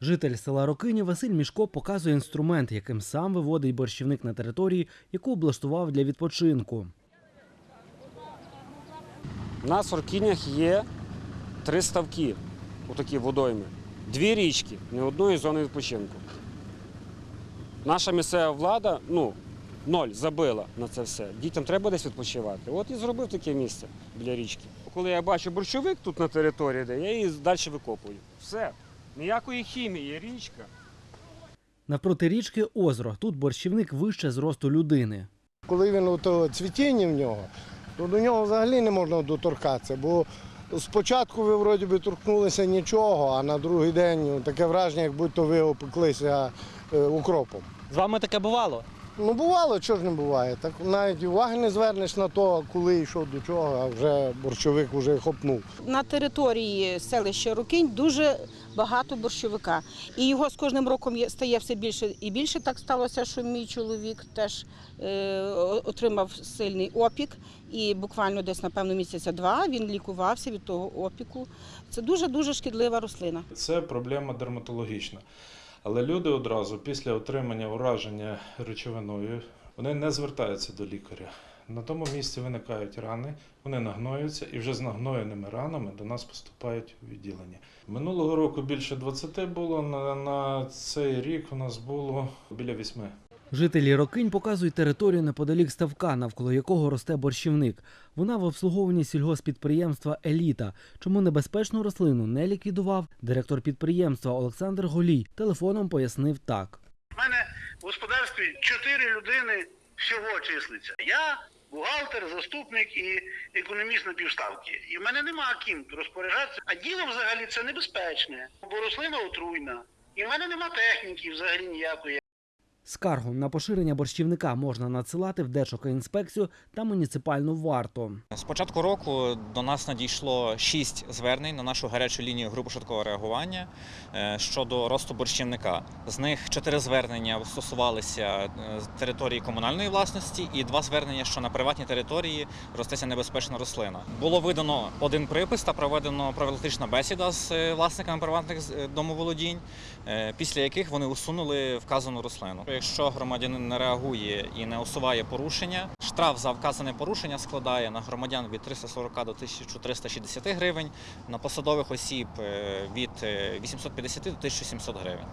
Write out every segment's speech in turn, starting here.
Житель села Рокині Василь Мішко показує інструмент, яким сам виводить борщівник на території, яку облаштував для відпочинку. У нас в Оркінях є три ставки, отакі водойми, дві річки, ні одної зони відпочинку. Наша місцева влада ну, ноль забила на це все. Дітям треба десь відпочивати. От і зробив таке місце біля річки. Коли я бачу борщовик тут на території, де я її далі викопую. Все. Ніякої хімії, річка. Навпроти річки озеро. Тут борщівник вище зросту людини. Коли він у цвітіння в нього, то до нього взагалі не можна доторкатися, бо спочатку ви вроді би торкнулися нічого, а на другий день таке враження, як будь-то ви опеклися е, укропом. З вами таке бувало? Ну бувало, чого ж не буває. Так навіть уваги не звернеш на то, коли йшов до чого, а вже борщовик вже хопнув. На території селища Рукинь дуже багато борщовика. І його з кожним роком є- стає все більше і більше. Так сталося, що мій чоловік теж е, отримав сильний опік. І буквально десь, напевно, місяця два він лікувався від того опіку. Це дуже-дуже шкідлива рослина. Це проблема дерматологічна. Але люди одразу після отримання ураження речовиною вони не звертаються до лікаря. На тому місці виникають рани, вони нагноюються і вже з нагноєними ранами до нас поступають у відділення. Минулого року більше 20 було, на цей рік у нас було біля 8. Жителі Рокинь показують територію неподалік ставка, навколо якого росте борщівник. Вона в обслуговуванні сільгоспідприємства Еліта. Чому небезпечну рослину не ліквідував, директор підприємства Олександр Голій телефоном пояснив так. У мене в господарстві чотири людини всього числиться. Я бухгалтер, заступник і економіст на півставки. І в мене нема ким розпоряджатися. А діло взагалі це небезпечне, бо рослина отруйна. І в мене нема техніки взагалі ніякої. Скаргу на поширення борщівника можна надсилати в Держокоінспекцію та муніципальну варту. З початку року до нас надійшло шість звернень на нашу гарячу лінію групи швидкого реагування е, щодо росту борщівника. З них чотири звернення стосувалися е, території комунальної власності, і два звернення, що на приватній території ростеться небезпечна рослина. Було видано один припис та проведено профілактична бесіда з е, власниками приватних домоволодінь, після яких вони усунули вказану рослину. Якщо громадянин не реагує і не усуває порушення, штраф за вказане порушення складає на громадян від 340 до 1360 гривень, на посадових осіб е, від е, 850 до 1700 гривень.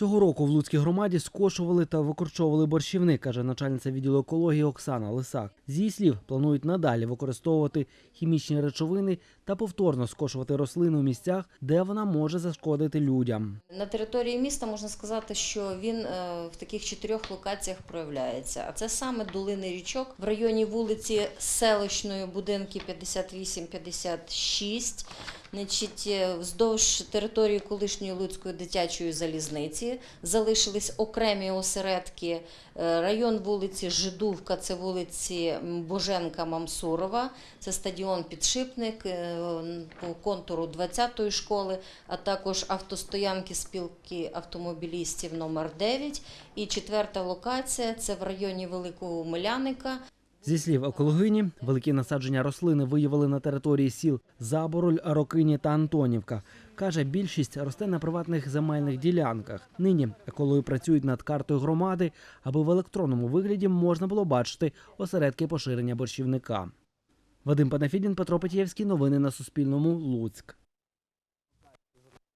Цього року в Луцькій громаді скошували та викорчовували борщівник, каже начальниця відділу екології Оксана Лисак. З її слів, планують надалі використовувати хімічні речовини та повторно скошувати рослину в місцях, де вона може зашкодити людям. На території міста можна сказати, що він е, в таких чотирьох локаціях проявляється. А це саме долини річок в районі вулиці селищної будинки 58-56. Значить, е, вздовж території колишньої Луцької дитячої залізниці залишились окремі осередки. Е, Район вулиці Жидувка, це вулиці Боженка Мамсурова, це стадіон Підшипник е, по контуру 20-ї школи, а також автостоянки спілки автомобілістів номер 9 І четверта локація це в районі Великого Миляника. Зі слів екологині, великі насадження рослини виявили на території сіл Забороль, Рокині та Антонівка. Каже, більшість росте на приватних земельних ділянках. Нині екологи працюють над картою громади, аби в електронному вигляді можна було бачити осередки поширення борщівника. Вадим Панафідін, Петро Петєвський. Новини на Суспільному. Луцьк.